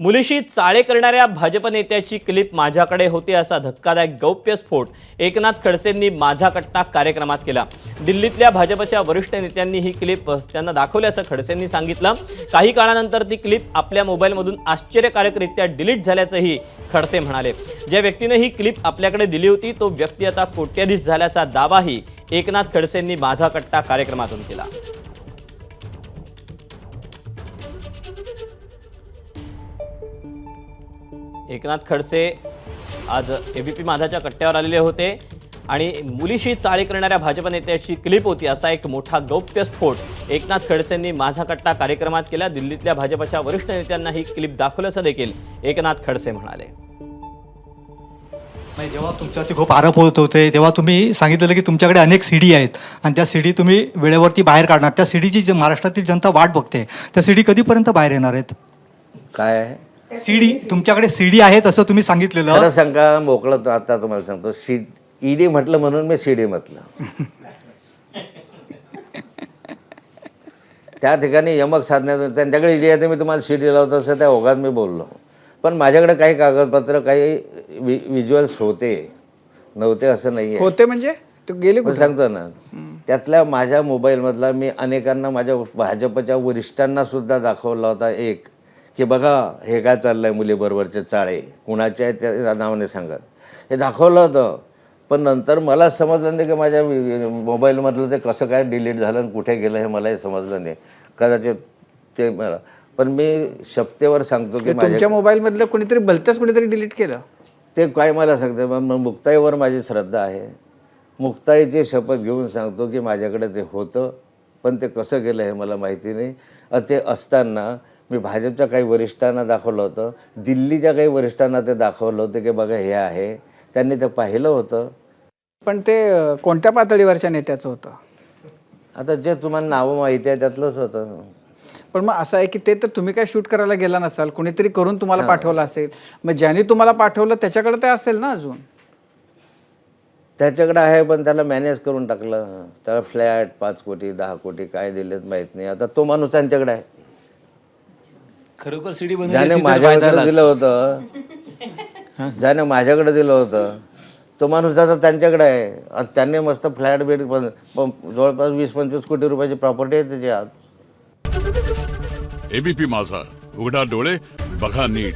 मुलीशी चाळे करणाऱ्या भाजप नेत्याची क्लिप माझ्याकडे होती असा धक्कादायक गौप्यस्फोट एकनाथ खडसेंनी माझा कट्टा कार्यक्रमात केला. दिल्लीतल्या भाजपच्या वरिष्ठ नेत्यांनी ही क्लिप त्यांना दाखवल्याचं खडसेंनी सांगितलं. काही काळानंतर ती क्लिप आपल्या मोबाईलमधून आश्चर्यकारकरित्या डिलीट झाल्याचंही खडसे म्हणाले. ज्या व्यक्तीनं ही क्लिप आपल्याकडे दिली होती तो व्यक्ती आता कोट्याधीश झाल्याचा दावाही एकनाथ खडसेंनी माझा कट्टा कार्यक्रमातून केला. एकनाथ खडसे आज एबीपी माझाच्या कट्ट्यावर आलेले होते. आणि मुलीशी चाळी करणाऱ्या भाजप नेत्याची क्लिप होती. असा एक मोठा गौप्यस्फोट एकनाथ खडसेंनी माझा कट्टा कार्यक्रमात केला. दिल्लीतल्या भाजपच्या वरिष्ठ नेत्यांना ही क्लिप दाखवल्याचं देखील एकनाथ खडसे म्हणाले. नाही जेव्हा तुमच्यावरती खूप आरोप होत होते तेव्हा तुम्ही सांगितलेलं की तुमच्याकडे अनेक सीडी आहेत. आणि त्या सीडी तुम्ही वेळेवरती बाहेर काढणार. त्या सीडीची जी महाराष्ट्रातील जनता वाट बघते. त्या सीडी कधीपर्यंत बाहेर येणार आहेत? काय? आहे सीडी तुमच्याकडे सीडी आहेत असं तुम्ही सांगितलेलं. खरं सांगा मोकळं तो आता तुम्हाला सांगतो. सी ईडी म्हटलं म्हणून मी सी डी म्हटलं. त्या ठिकाणी यमक साधण्यात त्यांच्याकडे ईडी आहे ते मी तुम्हाला सी डी लावतो असं त्या ओघात मी बोललो. पण माझ्याकडे काही कागदपत्र काही वि विज्युअल्स होते. नव्हते असं नाही आहे होते म्हणजे? ते गेले पण कुठे? सांगतो ना त्यातल्या माझ्या मोबाईलमधला मी अनेकांना माझ्या भाजपच्या वरिष्ठांना सुद्धा दाखवला होता एक. की बघा हे काय चाललंय मुलीबरोबरचे चाळे? कुणाचे आहेत त्या नावाने सांगत. हे दाखवलं होतं. पण नंतर मला समजलं नाही की माझ्या मोबाईलमधलं ते कसं काय डिलीट झालं आणि कुठे गेलं हे मलाही समजलं नाही. कदाचित ते मला पण मी शपथेवर सांगतो की माझ्या तुमच्या मोबाईल मधलं कोणीतरी भलतंच कोणीतरी डिलीट केलं. ते काय मला सांगते? मग मुक्ताईवर माझी श्रद्धा आहे. मुक्ताईची शपथ घेऊन सांगतो की माझ्याकडे ते होतं पण ते कसं गेलं हे मला माहिती नाही. आणि ते असताना मी भाजपच्या काही वरिष्ठांना दाखवलं होतं. दिल्लीच्या काही वरिष्ठांना ते दाखवलं होतं की बघा हे आहे. त्यांनी ते पाहिलं होतं. पण ते कोणत्या पातळीवरच्या नेत्याचं होतं? आता जे तुम्हाला नावं माहिती आहे त्यातलंच होतं. पण मग असं आहे की ते तर तुम्ही काय शूट करायला गेला नसाल कोणीतरी करून तुम्हाला पाठवलं असेल. मग ज्यांनी तुम्हाला पाठवलं त्याच्याकडे ते असेल ना अजून? त्याच्याकडे आहे पण त्याला मॅनेज करून टाकलं. त्याला फ्लॅट पाच कोटी दहा कोटी काय दिलेत माहीत नाही. आता तो माणूस त्यांच्याकडे आहे. खरोखर सीडी ज्याने माझ्याकडे दिलं होतं. ज्याने माझ्याकडे दिलं होतं. तो माणूस आता त्यांच्याकडे आहे. आणि त्यांनी मस्त फ्लॅट बेट पण जवळपास वीस पंचवीस कोटी रुपयाची प्रॉपर्टी आहे त्याच्या आत एबीपी माझा. उघडा डोळे बघा नीट.